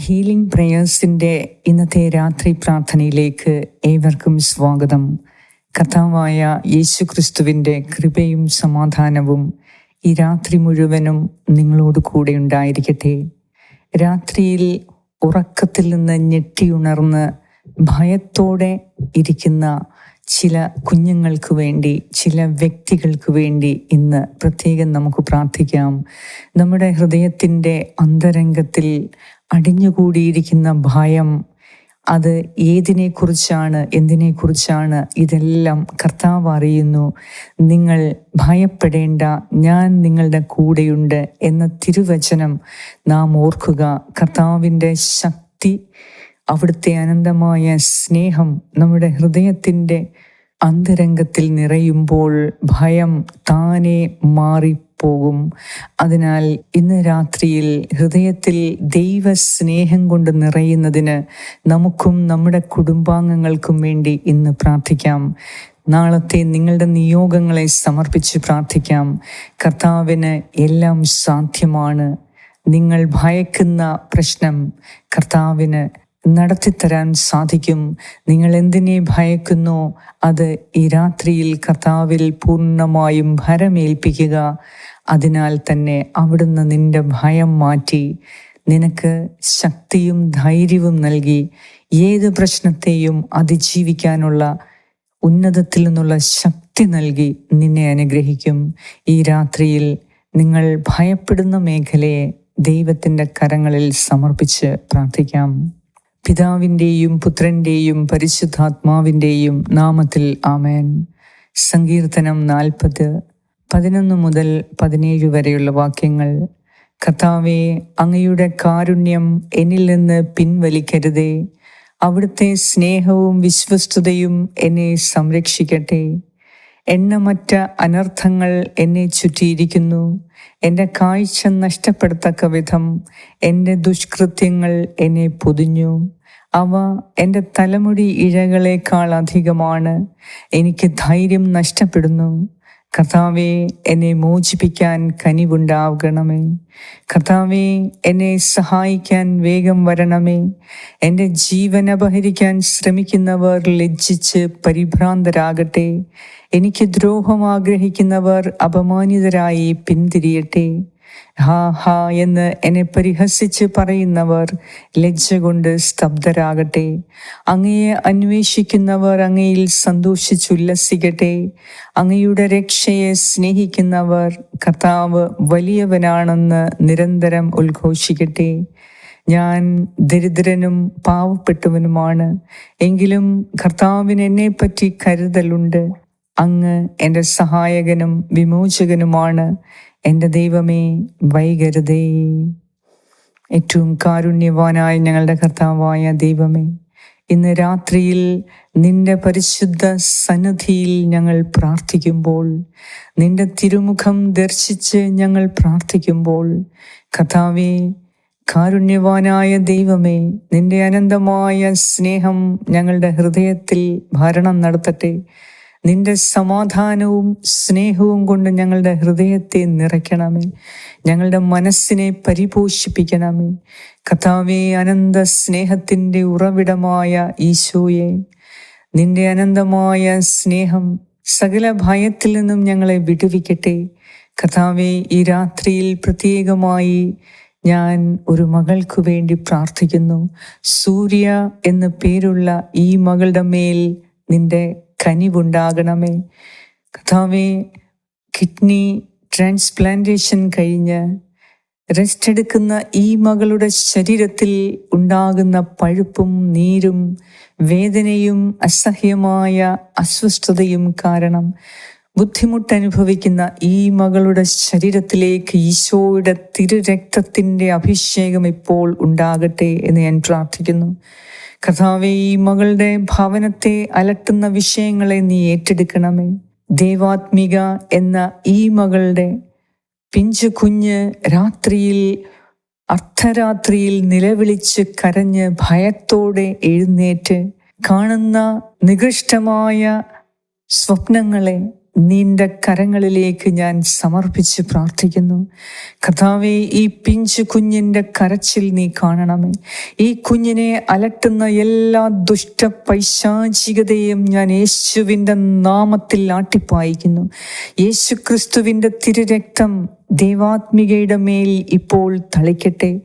Healing പ്രേയേഴ്സിന്റെ ഇന്നത്തെ രാത്രി പ്രാർത്ഥനയിലേക്ക് ഏവർക്കും സ്വാഗതം. കഥാവായ യേശു ക്രിസ്തുവിന്റെ കൃപയും സമാധാനവും ഈ രാത്രി മുഴുവനും നിങ്ങളോട് കൂടെ ഉണ്ടായിരിക്കട്ടെ. രാത്രിയിൽ ഉറക്കത്തിൽ നിന്ന് ഞെട്ടിയുണർന്ന് ഭയത്തോടെ ഇരിക്കുന്ന ചില കുഞ്ഞുങ്ങൾക്ക് വേണ്ടി ചില വ്യക്തികൾക്ക് വേണ്ടി ഇന്ന് പ്രത്യേകം നമുക്ക് പ്രാർത്ഥിക്കാം. നമ്മുടെ ഹൃദയത്തിന്റെ അന്തരംഗത്തിൽ അടിഞ്ഞുകൂടിയിരിക്കുന്ന ഭയം അത് ഏതിനെക്കുറിച്ചാണ് എന്തിനെക്കുറിച്ചാണ് ഇതെല്ലാം കർത്താവ് അറിയുന്നു. നിങ്ങൾ ഭയപ്പെടേണ്ട ഞാൻ നിങ്ങളുടെ കൂടെയുണ്ട് എന്ന തിരുവചനം നാം ഓർക്കുക. കർത്താവിന്റെ ശക്തി അവിടുത്തെ അനന്തമായ സ്നേഹം നമ്മുടെ ഹൃദയത്തിന്റെ അന്തരംഗത്തിൽ നിറയുമ്പോൾ ഭയം താനെ മാറിപ്പോകും. അതിനാൽ ഇന്ന് രാത്രിയിൽ ഹൃദയത്തിൽ ദൈവ സ്നേഹം കൊണ്ട് നിറയുന്നതിന് നമുക്കും നമ്മുടെ കുടുംബാംഗങ്ങൾക്കും വേണ്ടി ഇന്ന് പ്രാർത്ഥിക്കാം. നാളത്തെ നിങ്ങളുടെ നിയോഗങ്ങളെ സമർപ്പിച്ച് പ്രാർത്ഥിക്കാം. കർത്താവിന് എല്ലാം സാധ്യമാണ്. നിങ്ങൾ ഭയക്കുന്ന പ്രശ്നം കർത്താവിന് നടത്തിത്തരാൻ സാധിക്കും. നിങ്ങൾ എന്തിനെ ഭയക്കുന്നു അത് ഈ രാത്രിയിൽ കർത്താവിൽ പൂർണമായും ഭരമേൽപ്പിക്കുക. അതിനാൽ തന്നെ അവിടുന്ന് നിന്റെ ഭയം മാറ്റി. നിനക്ക് ശക്തിയും ധൈര്യവും നൽകി. ഏത് പ്രശ്നത്തെയും അതിജീവിക്കാനുള്ള ഉന്നതത്തിൽ നിന്നുള്ള ശക്തി നൽകി നിന്നെ അനുഗ്രഹിക്കും. ഈ രാത്രിയിൽ നിങ്ങൾ ഭയപ്പെടുന്ന മേഖലയെ ദൈവത്തിന്റെ കരങ്ങളിൽ സമർപ്പിച്ച് പ്രാർത്ഥിക്കാം. പിതാവിന്റെയും പുത്രന്റെയും പരിശുദ്ധാത്മാവിന്റെയും നാമത്തിൽ ആമേൻ. സങ്കീർത്തനം നാൽപ്പത്. പതിനൊന്ന് മുതൽ പതിനേഴ് വരെയുള്ള വാക്യങ്ങൾ. കർത്താവെ അങ്ങയുടെ കാരുണ്യം എന്നിൽ നിന്ന് പിൻവലിക്കരുതേ. അവിടുത്തെ സ്നേഹവും വിശ്വസ്തതയും എന്നെ സംരക്ഷിക്കട്ടെ. എണ്ണമറ്റ അനർത്ഥങ്ങൾ എന്നെ ചുറ്റിയിരിക്കുന്നു. എന്റെ കാഴ്ച നഷ്ടപ്പെടത്തക്ക വിധം എന്റെ ദുഷ്കൃത്യങ്ങൾ എന്നെ പൊതിഞ്ഞു. അവ എന്റെ തലമുടി ഇഴകളെക്കാൾ അധികമാണ് എനിക്ക് ധൈര്യം നഷ്ടപ്പെടുന്നു. കർത്താവെ എന്നെ മോചിപ്പിക്കാൻ കനിവുണ്ടാകണമേ. കർത്താവെ എന്നെ സഹായിക്കാൻ വേഗം വരണമേ. എന്റെ ജീവൻ അപഹരിക്കാൻ ശ്രമിക്കുന്നവർ ലജ്ജിച്ച് പരിഭ്രാന്തരാകട്ടെ. എനിക്ക് ദ്രോഹം ആഗ്രഹിക്കുന്നവർ അപമാനിതരായി പിന്തിരിയട്ടെ. ഹാ ഹാ എന്ന് എന്നെ പരിഹസിച്ച് പറയുന്നവർ ലജ്ജ കൊണ്ട് സ്തബ്ധരാകട്ടെ. അങ്ങയെ അന്വേഷിക്കുന്നവർ അങ്ങയിൽ സന്തോഷിച്ചുല്ലസിക്കട്ടെ അങ്ങയുടെ രക്ഷയെ സ്നേഹിക്കുന്നവർ കർത്താവ് വലിയവനാണെന്ന് നിരന്തരം ഉദ്ഘോഷിക്കട്ടെ. ഞാൻ ദരിദ്രനും പാവപ്പെട്ടവനുമാണ് എങ്കിലും കർത്താവിന് എന്നെപ്പറ്റി കരുതലുണ്ട്. അങ്ങ് എന്റെ സഹായകനും വിമോചകനുമാണ് എന്റെ ദൈവമേ വൈകരുതേ. ഏറ്റവും കാരുണ്യവാനായ ഞങ്ങളുടെ കർത്താവായ ദൈവമേ ഇന്ന് രാത്രിയിൽ നിന്റെ പരിശുദ്ധ സന്നിധിയിൽ ഞങ്ങൾ പ്രാർത്ഥിക്കുമ്പോൾ നിന്റെ തിരുമുഖം ദർശിച്ച് ഞങ്ങൾ പ്രാർത്ഥിക്കുമ്പോൾ കഥാവേ കാരുണ്യവാനായ ദൈവമേ നിന്റെ അനന്തമായ സ്നേഹം ഞങ്ങളുടെ ഹൃദയത്തിൽ ഭരണം നടത്തട്ടെ. നിന്റെ സമാധാനവും സ്നേഹവും കൊണ്ട് ഞങ്ങളുടെ ഹൃദയത്തെ നിറയ്ക്കണമേ. ഞങ്ങളുടെ മനസ്സിനെ പരിപോഷിപ്പിക്കണമേ. കഥാവേ അനന്ത സ്നേഹത്തിന്റെ ഉറവിടമായ ഈശോയെ നിന്റെ അനന്തമായ സ്നേഹം സകല ഭയത്തിൽ നിന്നും ഞങ്ങളെ വിടുവിക്കട്ടെ. കഥാവെ ഈ രാത്രിയിൽ പ്രത്യേകമായി ഞാൻ ഒരു മകൾക്കു വേണ്ടി പ്രാർത്ഥിക്കുന്നു. സൂര്യ എന്ന പേരുള്ള ഈ മകളുടെ മേൽ നിന്റെ കനിവുണ്ടാകണമേ. കഥാവെ കിഡ്നി ട്രാൻസ്പ്ലാന്റേഷൻ കഴിഞ്ഞ് റെസ്റ്റ് എടുക്കുന്ന ഈ മകളുടെ ശരീരത്തിൽ ഉണ്ടാകുന്ന പഴുപ്പും നീരും വേദനയും അസഹ്യമായ അസ്വസ്ഥതയും കാരണം ബുദ്ധിമുട്ട് അനുഭവിക്കുന്ന ഈ മകളുടെ ശരീരത്തിലേക്ക് ഈശോയുടെ തിരുരക്തത്തിന്റെ അഭിഷേകം ഇപ്പോൾ ഉണ്ടാകട്ടെ എന്ന് ഞാൻ പ്രാർത്ഥിക്കുന്നു. കഥാവെ ഈ മകളുടെ ഭവനത്തെ അലട്ടുന്ന വിഷയങ്ങളെ നീ ഏറ്റെടുക്കണമേ. ദേവാത്മിക എന്ന ഈ മകളുടെ പിഞ്ചു കുഞ്ഞ് രാത്രിയിൽ അർദ്ധരാത്രിയിൽ നിലവിളിച്ച് കരഞ്ഞ് ഭയത്തോടെ എഴുന്നേറ്റ് കാണുന്ന നികൃഷ്ടമായ സ്വപ്നങ്ങളെ നിന്റെ കരങ്ങളിലേക്ക് ഞാൻ സമർപ്പിച്ച് പ്രാർത്ഥിക്കുന്നു. കഥാവെ ഈ പിഞ്ചു കുഞ്ഞിന്റെ കരച്ചിൽ നീ കാണണമേ. ഈ കുഞ്ഞിനെ അലട്ടുന്ന എല്ലാ ദുഷ്ട പൈശാചികതയും ഞാൻ യേശുവിന്റെ നാമത്തിൽ ആട്ടിപ്പായിക്കുന്നു. യേശു ക്രിസ്തുവിന്റെ തിരുരക്തം ദൈവാത്മികയുടെ മേൽ ഇപ്പോൾ തളിക്കട്ടെ.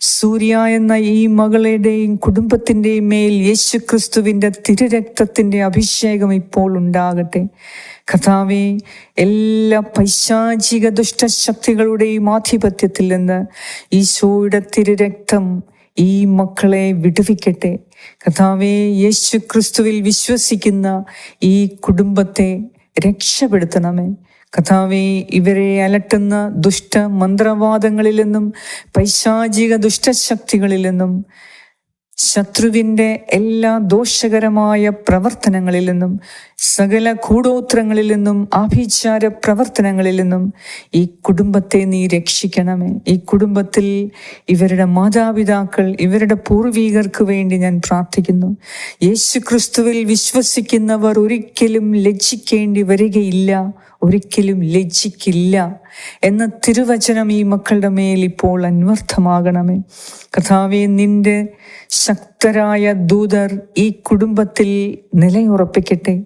സൂര്യ എന്ന ഈ മകളുടെയും കുടുംബത്തിന്റെയും മേൽ യേശു ക്രിസ്തുവിന്റെ തിരുരക്തത്തിന്റെ അഭിഷേകം ഇപ്പോൾ ഉണ്ടാകട്ടെ. കഥാവെ എല്ലാ പൈശാചിക ദുഷ്ടശക്തികളുടെയും ആധിപത്യത്തിൽ നിന്ന് ഈശോയുടെ തിരുരക്തം ഈ മക്കളെ വിടുവിക്കട്ടെ. കഥാവെ യേശു ക്രിസ്തുവിൽ വിശ്വസിക്കുന്ന ഈ കുടുംബത്തെ രക്ഷപ്പെടുത്തണമേ. കഥാവെ ഇവരെ അലട്ടുന്ന ദുഷ്ട മന്ത്രവാദങ്ങളിൽ നിന്നും പൈശാചിക ദുഷ്ടശക്തികളിൽ നിന്നും ശത്രുവിന്റെ എല്ലാ ദോഷകരമായ പ്രവർത്തനങ്ങളിൽ നിന്നും സകല കൂടോത്രങ്ങളിൽ നിന്നും ആഭിചാര പ്രവർത്തനങ്ങളിൽ നിന്നും ഈ കുടുംബത്തെ നീ രക്ഷിക്കണമേ. ഈ കുടുംബത്തിൽ ഇവരുടെ മാതാപിതാക്കൾ ഇവരുടെ പൂർവീകർക്ക് വേണ്ടി ഞാൻ പ്രാർത്ഥിക്കുന്നു. യേശുക്രിസ്തുവിൽ വിശ്വസിക്കുന്നവർ ഒരിക്കലും ലജ്ജിക്കേണ്ടി വരികയില്ല. ഒരിക്കലും ലജ്ജിക്കില്ല എന്ന തിരുവചനം ഈ മക്കളുടെ മേൽ ഇപ്പോൾ അന്വർത്ഥമാകണമേ. കഥാവെ നിന്റെ ശക്തരായ ദൂതർ ഈ കുടുംബത്തിൽ നിലയുറപ്പിക്കട്ടെ.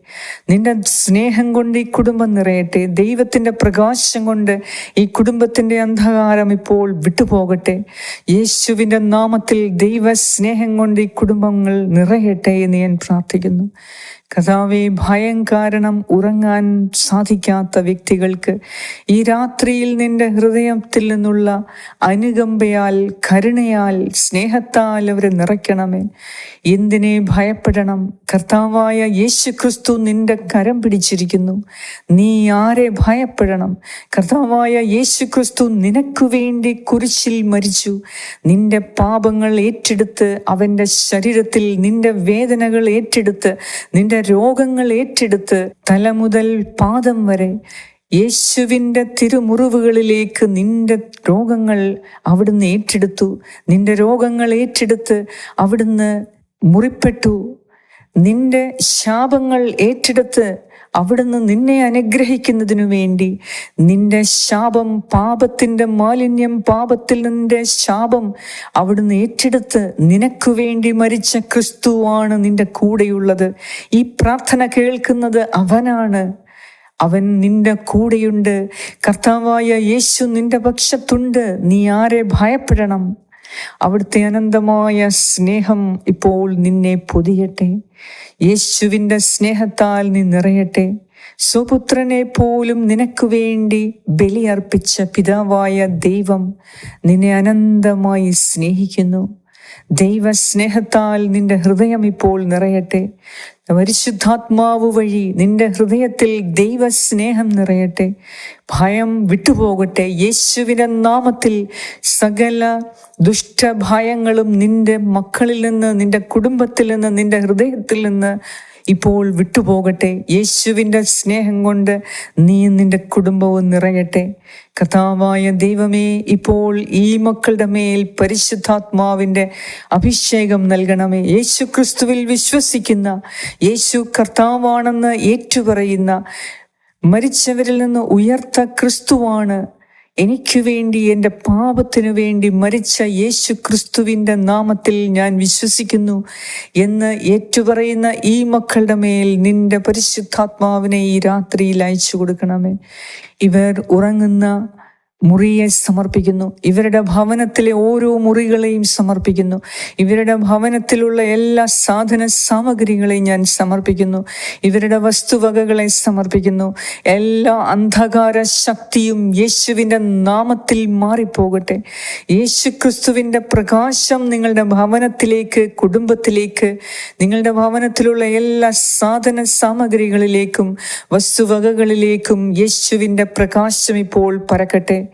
നിന്റെ സ്നേഹം കൊണ്ട് ഈ കുടുംബം നിറയട്ടെ. ദൈവത്തിന്റെ പ്രകാശം കൊണ്ട് ഈ കുടുംബത്തിന്റെ അന്ധകാരം ഇപ്പോൾ വിട്ടുപോകട്ടെ. യേശുവിന്റെ നാമത്തിൽ ദൈവ സ്നേഹം കൊണ്ട് ഈ കുടുംബങ്ങൾ നിറയട്ടെ എന്ന് ഞാൻ പ്രാർത്ഥിക്കുന്നു. കഥാവെ ഭയം കാരണം ഉറങ്ങാൻ സാധിക്കാത്ത വ്യക്തികൾക്ക് ഈ രാത്രിയിൽ നിന്റെ ഹൃദയത്തിൽ നിന്നുള്ള അനുകമ്പയാൽ കരുണയാൽ സ്നേഹത്താൽ അവരെ നിറയ്ക്കണമേ. എന്തിനെ ഭയപ്പെടണം? കർത്താവായ യേശു ക്രിസ്തു നിന്റെ കരം പിടിച്ചിരിക്കുന്നു. നീ ആരെ ഭയപ്പെടണം? കർത്താവായ യേശു ക്രിസ്തു നിനക്കു വേണ്ടി കുരിശിൽ മരിച്ചു. നിന്റെ പാപങ്ങൾ ഏറ്റെടുത്ത് അവന്റെ ശരീരത്തിൽ നിന്റെ വേദനകൾ ഏറ്റെടുത്ത് നിന്റെ രോഗങ്ങൾ ഏറ്റെടുത്ത് തല മുതൽ പാദം വരെ യേശുവിന്റെ തിരുമുറിവുകളിലേക്ക് നിന്റെ രോഗങ്ങൾ അവിടുന്ന് ഏറ്റെടുത്തു. നിന്റെ രോഗങ്ങൾ ഏറ്റെടുത്ത് അവിടുന്ന് മുറിപ്പെട്ടു. നിന്റെ ശാപങ്ങൾ ഏറ്റെടുത്ത് അവിടുന്ന് നിന്നെ അനുഗ്രഹിക്കുന്നതിനു വേണ്ടി നിന്റെ ശാപം പാപത്തിന്റെ മാലിന്യം പാപത്തിൽ നിന്റെ ശാപം അവിടുന്ന് ഏറ്റെടുത്ത് നിനക്ക് വേണ്ടി മരിച്ച ക്രിസ്തുവാണ് നിന്റെ കൂടെയുള്ളത്. ഈ പ്രാർത്ഥന കേൾക്കുന്നത് അവനാണ്. അവൻ നിന്റെ കൂടെയുണ്ട്. കർത്താവായ യേശു നിന്റെ പക്ഷത്തുണ്ട്. നീ ആരെ ഭയപ്പെടണം? അവിടുത്തെ അനന്തമായ സ്നേഹം ഇപ്പോൾ നിന്നെ പൊതിയട്ടെ. യേശുവിന്റെ സ്നേഹത്താൽ നീ നിറയട്ടെ. സ്വപുത്രനെ പോലും നിനക്ക് വേണ്ടി ബലിയർപ്പിച്ച പിതാവായ ദൈവം നിന്നെ അനന്തമായി സ്നേഹിക്കുന്നു. ദൈവസ്നേഹത്താൽ നിന്റെ ഹൃദയം ഇപ്പോൾ നിറയട്ടെ. പരിശുദ്ധാത്മാവ് വഴി നിന്റെ ഹൃദയത്തിൽ ദൈവസ്നേഹം നിറയട്ടെ. ഭയം വിട്ടുപോകട്ടെ. യേശുവിന്റെ നാമത്തിൽ സകല ദുഷ്ടഭയങ്ങളും നിന്റെ മക്കളിൽ നിന്ന് നിന്റെ കുടുംബത്തിൽ നിന്ന് നിന്റെ ഹൃദയത്തിൽ നിന്ന് ഇപ്പോൾ വിട്ടുപോകട്ടെ. യേശുവിന്റെ സ്നേഹം കൊണ്ട് നീ നിന്റെ കുടുംബവും നിറയട്ടെ. കഥാവായ ദൈവമേ ഇപ്പോൾ ഈ മക്കളുടെ മേൽ പരിശുദ്ധാത്മാവിന്റെ അഭിഷേകം നൽകണമേ. യേശു ക്രിസ്തുവിൽ വിശ്വസിക്കുന്ന യേശു കർത്താവാണെന്ന് ഏറ്റുപറയുന്ന മരിച്ചവരിൽ നിന്ന് ഉയർത്ത ക്രിസ്തുവാണ് എനിക്ക് വേണ്ടി എന്റെ പാപത്തിനു വേണ്ടി മരിച്ച യേശു ക്രിസ്തുവിന്റെ നാമത്തിൽ ഞാൻ വിശ്വസിക്കുന്നു എന്ന് ഏറ്റുപറയുന്ന ഈ മക്കളുടെ മേൽ നിന്റെ പരിശുദ്ധാത്മാവിനെ ഈ രാത്രിയിൽ അയച്ചു കൊടുക്കണമേ. ഇവർ ഉറങ്ങുന്ന മുറിയെ സമർപ്പിക്കുന്നു. ഇവരുടെ ഭവനത്തിലെ ഓരോ മുറികളെയും സമർപ്പിക്കുന്നു. ഇവരുടെ ഭവനത്തിലുള്ള എല്ലാ സാധന സാമഗ്രികളെയും ഞാൻ സമർപ്പിക്കുന്നു. ഇവരുടെ വസ്തുവകകളെ സമർപ്പിക്കുന്നു. എല്ലാ അന്ധകാര ശക്തിയും യേശുവിന്റെ നാമത്തിൽ മാറിപ്പോകട്ടെ. യേശു ക്രിസ്തുവിന്റെ പ്രകാശം നിങ്ങളുടെ ഭവനത്തിലേക്ക് കുടുംബത്തിലേക്ക് നിങ്ങളുടെ ഭവനത്തിലുള്ള എല്ലാ സാധന സാമഗ്രികളിലേക്കും വസ്തുവകകളിലേക്കും യേശുവിന്റെ പ്രകാശം ഇപ്പോൾ പരക്കട്ടെ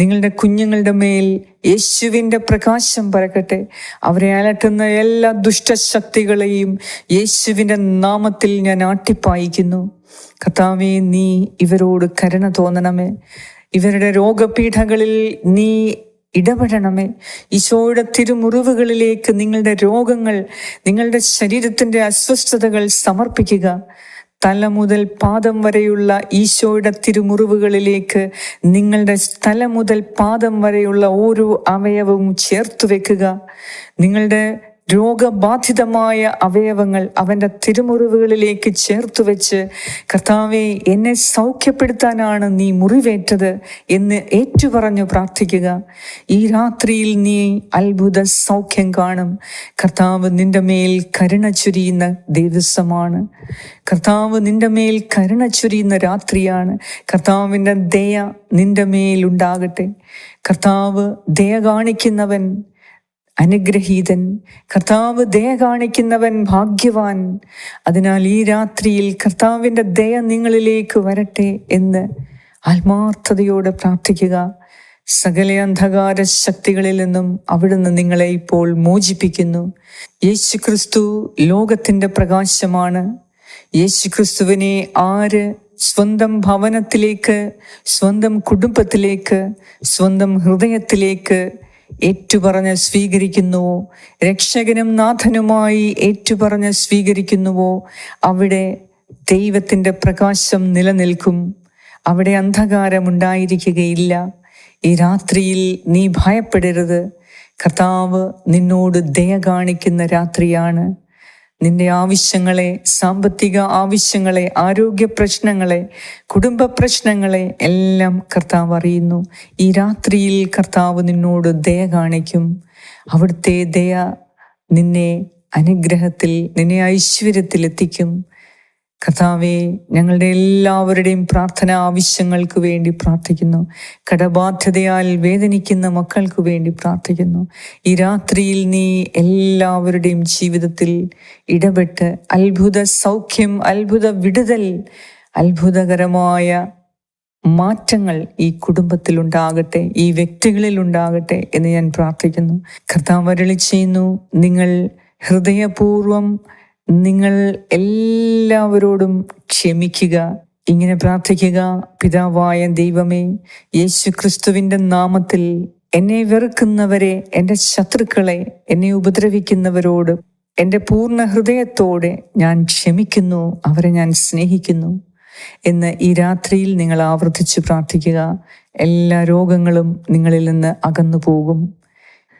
നിങ്ങളുടെ കുഞ്ഞുങ്ങളുടെ മേൽ യേശുവിന്റെ പ്രകാശം പരക്കട്ടെ. അവരെ അലട്ടുന്ന എല്ലാ ദുഷ്ടശക്തികളെയും യേശുവിന്റെ നാമത്തിൽ ഞാൻ ആട്ടിപ്പായിക്കുന്നു. കഥാവേ നീ ഇവരോട് കരുണ തോന്നണമേ. ഇവരുടെ രോഗപീഠകളിൽ നീ ഇടപെടണമേ. ഈശോയുടെ തിരുമുറിവുകളിലേക്ക് നിങ്ങളുടെ രോഗങ്ങൾ നിങ്ങളുടെ ശരീരത്തിന്റെ അസ്വസ്ഥതകൾ സമർപ്പിക്കുക. തല മുതൽ പാദം വരെയുള്ള ഈശോയുടെ തിരുമുറിവുകളിലേക്ക് നിങ്ങളുടെ തല മുതൽ പാദം വരെയുള്ള ഓരോ അവയവവും ചേർത്ത് വെക്കുക. നിങ്ങളുടെ രോഗബാധിതമായ അവയവങ്ങൾ അവന്റെ തിരുമുറിവുകളിലേക്ക് ചേർത്ത് വെച്ച് കർത്താവെ എന്നെ സൗഖ്യപ്പെടുത്താനാണ് നീ മുറിവേറ്റത് എന്ന് ഏറ്റുപറഞ്ഞു പ്രാർത്ഥിക്കുക. ഈ രാത്രിയിൽ നീ അത്ഭുത സൗഖ്യം കാണും. കർത്താവ് നിന്റെ മേൽ കരുണ ചുരിയുന്ന ദിവസമാണ്. കർത്താവ് നിന്റെ മേൽ കരുണ ചുരിയുന്ന രാത്രിയാണ്. കർത്താവിന്റെ ദയ നിന്റെ മേലുണ്ടാകട്ടെ. കർത്താവ് ദയ കാണിക്കുന്നവൻ അനുഗ്രഹീതൻ. കർത്താവ് ദയ കാണിക്കുന്നവൻ ഭാഗ്യവാൻ. അതിനാൽ ഈ രാത്രിയിൽ കർത്താവിന്റെ ദയ നിങ്ങളിലേക്ക് വരട്ടെ എന്ന് ആത്മാർത്ഥതയോടെ പ്രാർത്ഥിക്കുക. സകല അന്ധകാര ശക്തികളിൽ നിന്നും അവിടുന്ന് നിങ്ങളെ ഇപ്പോൾ മോചിപ്പിക്കുന്നു. യേശു ക്രിസ്തു ലോകത്തിന്റെ പ്രകാശമാണ്. യേശു ക്രിസ്തുവിനെ ആര് സ്വന്തം ഭവനത്തിലേക്ക് സ്വന്തം കുടുംബത്തിലേക്ക് സ്വന്തം ഹൃദയത്തിലേക്ക് ഏറ്റുപറഞ്ഞ് സ്വീകരിക്കുന്നുവോ രക്ഷകനും നാഥനുമായി ഏറ്റുപറഞ്ഞ് സ്വീകരിക്കുന്നുവോ? അവിടെ ദൈവത്തിന്റെ പ്രകാശം നിലനിൽക്കും. അവിടെ അന്ധകാരം അന്ധകാരമുണ്ടായിരിക്കുകയില്ല. ഈ രാത്രിയിൽ നീ ഭയപ്പെടരുത്. കർത്താവ് നിന്നോട് ദയ കാണിക്കുന്ന രാത്രിയാണ്. നിന്റെ ആവശ്യങ്ങളെ സാമ്പത്തിക ആവശ്യങ്ങളെ ആരോഗ്യ പ്രശ്നങ്ങളെ കുടുംബ പ്രശ്നങ്ങളെ എല്ലാം കർത്താവ് അറിയുന്നു. ഈ രാത്രിയിൽ കർത്താവ് നിന്നോട് ദയ കാണിക്കും. അവിടുത്തെ ദയ നിന്നെ അനുഗ്രഹത്തിൽ നിന്നെ ഐശ്വര്യത്തിൽ എത്തിക്കും കർത്താവെ ഞങ്ങളുടെ എല്ലാവരുടെയും പ്രാർത്ഥന ആവശ്യങ്ങൾക്ക് വേണ്ടി പ്രാർത്ഥിക്കുന്നു. കടബാധ്യതയാൽ വേദനിക്കുന്ന മക്കൾക്ക് വേണ്ടി പ്രാർത്ഥിക്കുന്നു. ഈ രാത്രിയിൽ നീ എല്ലാവരുടെയും ജീവിതത്തിൽ ഇടപെട്ട് അത്ഭുത സൗഖ്യം അത്ഭുത വിടുതൽ അത്ഭുതകരമായ മാറ്റങ്ങൾ ഈ കുടുംബത്തിൽ ഉണ്ടാകട്ടെ ഈ വ്യക്തികളിൽ ഉണ്ടാകട്ടെ എന്ന് ഞാൻ പ്രാർത്ഥിക്കുന്നു. കർത്താവ് അരളി ചെയ്യുന്നു. നിങ്ങൾ ഹൃദയപൂർവം നിങ്ങൾ എല്ലാവരോടും ക്ഷമിക്കുക ഇങ്ങനെ പ്രാർത്ഥിക്കുക പിതാവായ ദൈവമേ യേശു ക്രിസ്തുവിന്റെ നാമത്തിൽ എന്നെ വെറുക്കുന്നവരെ എന്റെ ശത്രുക്കളെ എന്നെ ഉപദ്രവിക്കുന്നവരോട് എന്റെ പൂർണ ഹൃദയത്തോടെ ഞാൻ ക്ഷമിക്കുന്നു അവരെ ഞാൻ സ്നേഹിക്കുന്നു. എന്ന് ഈ രാത്രിയിൽ നിങ്ങൾ ആവർത്തിച്ച് പ്രാർത്ഥിക്കുക. എല്ലാ രോഗങ്ങളും നിങ്ങളിൽ നിന്ന് അകന്നു പോകും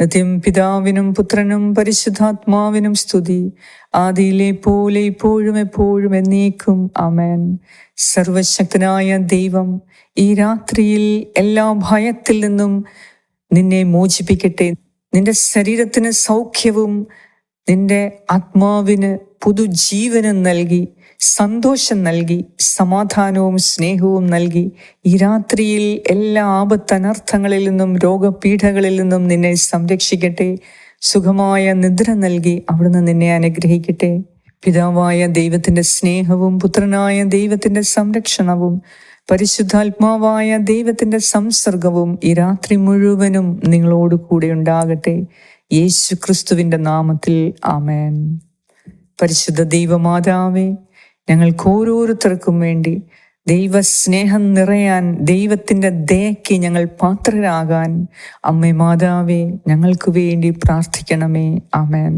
നിത്യം പിതാവിനും പുത്രനും പരിശുദ്ധാത്മാവിനും സ്തുതി. ആദിയിലെ പോലെ ഇപ്പോഴും എപ്പോഴും എന്നേക്കും. അമേൻ സർവശക്തനായ ദൈവം ഈ രാത്രിയിൽ എല്ലാ ഭയത്തിൽ നിന്നും നിന്നെ മോചിപ്പിക്കട്ടെ. നിന്റെ ശരീരത്തിന് സൗഖ്യവും നിന്റെ ആത്മാവിന് പുതുജീവനും നൽകി. സന്തോഷം നൽകി സമാധാനവും സ്നേഹവും നൽകി. ഈ രാത്രിയിൽ എല്ലാ ആപത്തനർത്ഥങ്ങളിൽ നിന്നും രോഗപീഠകളിൽ നിന്നും നിന്നെ സംരക്ഷിക്കട്ടെ. സുഖമായ നിദ്ര നൽകി അവിടുന്ന് നിന്നെ അനുഗ്രഹിക്കട്ടെ. പിതാവായ ദൈവത്തിന്റെ സ്നേഹവും പുത്രനായ ദൈവത്തിന്റെ സംരക്ഷണവും പരിശുദ്ധാത്മാവായ ദൈവത്തിന്റെ സംസർഗവും ഈ രാത്രി മുഴുവനും നിങ്ങളോട് കൂടെ ഉണ്ടാകട്ടെ. യേശു ക്രിസ്തുവിന്റെ നാമത്തിൽ ആമേൻ. പരിശുദ്ധ ദൈവമാതാവേ ഞങ്ങൾക്ക് ഓരോരുത്തർക്കും വേണ്ടി ദൈവസ്നേഹം നിറയാൻ ദൈവത്തിന്റെ ദയയ്ക്ക് ഞങ്ങൾ പാത്രരാകാൻ. അമ്മേ മാതാവേ ഞങ്ങൾക്ക് വേണ്ടി പ്രാർത്ഥിക്കണമേ. ആമേൻ.